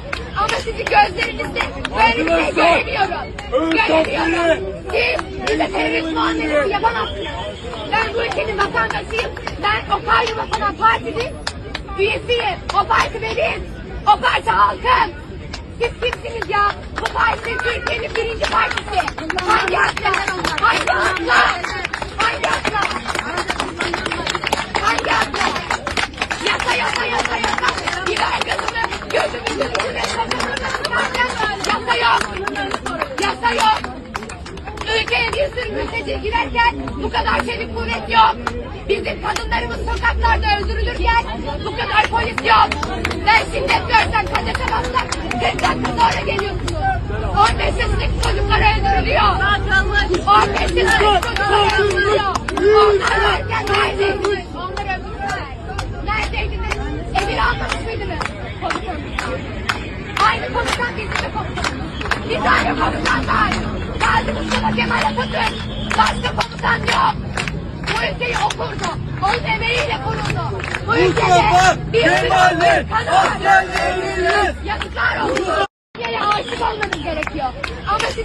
gerekiyor. Ama sizin gözlerinizde böyle bir şey göremiyorum. Göremiyorum. Siz bize terörist muamelesi yapamazsınız. Ben bu ülkenin vatandaşıyım. Ben o kayyum falan partinin üyesiyim. O parti benim. O parti halkın. Siz kimsiniz ya? Bu parti Türkiye'nin birinci Yasa yok. Yasa yok. Ülkeye bir sürü mülteci girerken bu kadar çelik kuvvet yok. Bizim kadınlarımız sokaklarda öldürülürken bu kadar polis yok. Ben şiddet görsem kadete bassam 40 dakika sonra geliyorsunuz. 15 yaşındaki çocuklar öldürülüyor. 15 yaşındaki çocuklar öldürülüyor. Onlar varken neredeydiniz? Bir tane komutan var. Gazi Mustafa Kemal Atatürk. Başka komutan yok. Bu ülkeyi o kurdu. Onun emeğiyle kuruldu. Bu ülkede bir Kemal'in askerleriniz. Yazıklar olsun. Ülkeye aşık olmanız gerekiyor. Ama siz